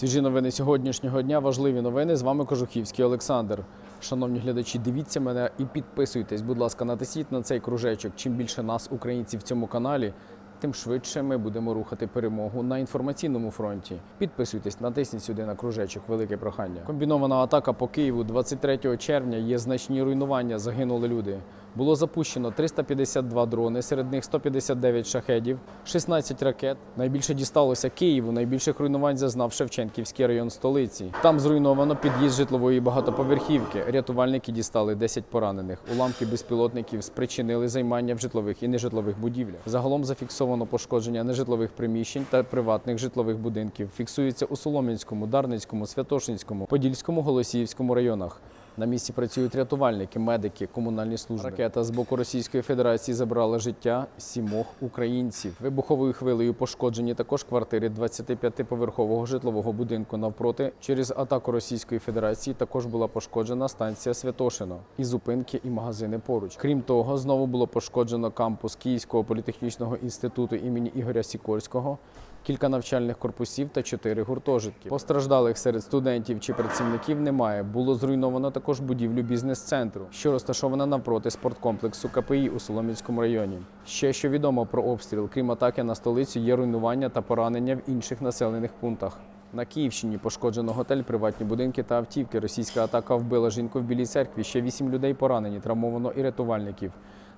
Свіжі новини сьогоднішнього дня, важливі новини. З вами Кожухівський Олександр. Шановні глядачі, дивіться мене і підписуйтесь. Будь ласка, натисніть на цей кружечок. Чим більше нас, українців, в цьому каналі, тим швидше ми будемо рухати перемогу на інформаційному фронті. Підписуйтесь, натисніть сюди на кружечок. Велике прохання. Комбінована атака по Києву 23 червня. Є значні руйнування. Загинули люди. Було запущено 352 дрони, серед них 159 шахедів, 16 ракет. Найбільше дісталося Києву. Найбільших руйнувань зазнав Шевченківський район столиці. Там зруйновано під'їзд житлової багатоповерхівки. Рятувальники дістали 10 поранених. Уламки безпілотників спричинили займання в житлових і нежитлових будівлях. Загалом зафіксовано пошкодження нежитлових приміщень та приватних житлових будинків. Фіксується у Солом'янському, Дарницькому, Святошинському, Подільському, Голосіївському районах. На місці працюють рятувальники, медики, комунальні служби. Ракета з боку Російської Федерації забрала життя сімох українців. Вибуховою хвилею пошкоджені також квартири 25-поверхового житлового будинку навпроти. Через атаку Російської Федерації також була пошкоджена станція Святошино і зупинки і магазини поруч. Крім того, знову було пошкоджено кампус Київського політехнічного інституту імені Ігоря Сікорського. Кілька навчальних корпусів та чотири гуртожитки. Постраждалих серед студентів чи працівників немає. Було зруйновано також будівлю бізнес-центру, що розташована навпроти спорткомплексу КПІ у Солом'янському районі. Ще що відомо про обстріл, крім атаки на столицю, є руйнування та поранення в інших населених пунктах. На Київщині пошкоджено готель, приватні будинки та автівки. Російська атака вбила жінку в Білій церкві. Ще вісім людей поранені, травмовано і рятувальників.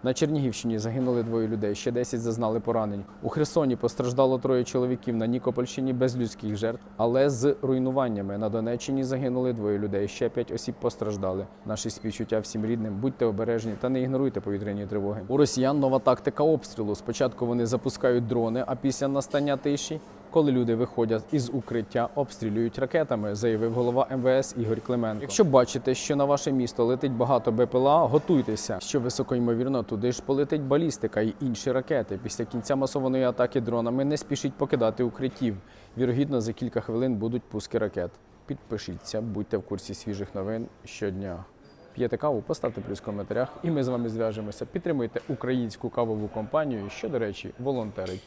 На Чернігівщині загинули двоє людей, ще 10 зазнали поранень. У Херсоні постраждало троє чоловіків на Нікопольщині без людських жертв, але з руйнуваннями. На Донеччині загинули двоє людей, ще п'ять осіб постраждали. Наші співчуття всім рідним. Будьте обережні та не ігноруйте повітряні тривоги. У росіян нова тактика обстрілу. Спочатку вони запускають дрони, а після настання тиші. Коли люди виходять із укриття, обстрілюють ракетами, заявив голова МВС Ігор Клименко. Якщо бачите, що на ваше місто летить багато БПЛА, готуйтеся, що високо ймовірно туди ж полетить балістика і інші ракети. Після кінця масованої атаки дронами не спішіть покидати укриттів. Вірогідно, за кілька хвилин будуть пуски ракет. Підпишіться, будьте в курсі свіжих новин щодня. П'єте каву, поставте плюс в коментарях, і ми з вами зв'яжемося. Підтримуйте українську кавову компанію, що, до речі, волонтерить.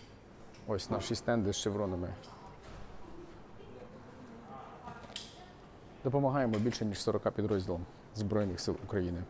Ось наші стенди з шевронами. Допомагаємо більше ніж 40 підрозділам Збройних сил України.